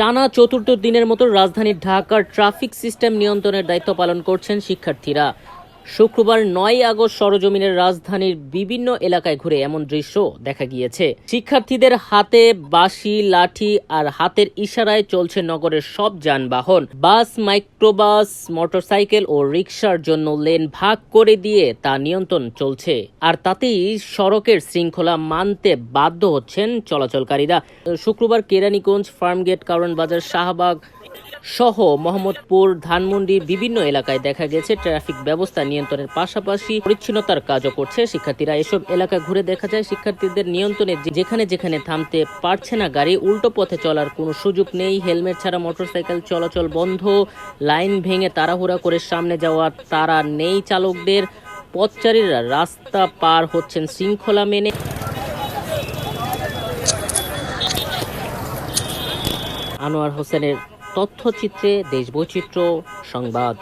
টানা চতুর্থ দিনের মতো রাজধানী ঢাকার ট্রাফিক সিস্টেম নিয়ন্ত্রণের দায়িত্ব পালন করছেন শিক্ষার্থীরা। শুক্রবার নয় আগস্ট সরজমিনের রাজধানীর বিভিন্ন এলাকায় ঘুরে এমন দৃশ্য দেখা গিয়েছে। শিক্ষার্থীদের হাতে বাঁশি, লাঠি আর হাতের ইশারায় চলছে নগরের সব যানবাহন। বাস, মাইক্রোবাস, মোটরসাইকেল ও রিক্সার জন্য লেন ভাগ করে দিয়ে তা নিয়ন্ত্রণ চলছে। আর তাতেই সড়কের শৃঙ্খলা মানতে বাধ্য হচ্ছেন চলাচলকারীরা। শুক্রবার কেরানীগঞ্জ ফার্মগেট কারণ বাজার শাহবাগ সহ মোহাম্মদপুর, ধানমন্ডি বিভিন্ন এলাকায় দেখা গেছে ট্রাফিক ব্যবস্থা নিয়ন্ত্রণের পাশাপাশি পরিচ্ছন্নতার কাজও করছে শিক্ষার্থীরা। এসব এলাকা ঘুরে দেখা যায় শিক্ষার্থীদের নিয়ন্ত্রণে যেখানে যেখানে থামতে পারছে না গাড়ি, উল্টো পথে চলার কোনো সুযোগ নেই। হেলমেট ছাড়া মোটরসাইকেল চলাচল বন্ধ, লাইন ভেঙে তাড়াহুড়া করে সামনে যাওয়ার তারা নেই চালকদের। পথচারীরা রাস্তা পার হচ্ছেন শৃঙ্খলা মেনে। আনোয়ার হোসেনের তথ্যচিত্রে দেশবৈচিত্র্য সংবাদ।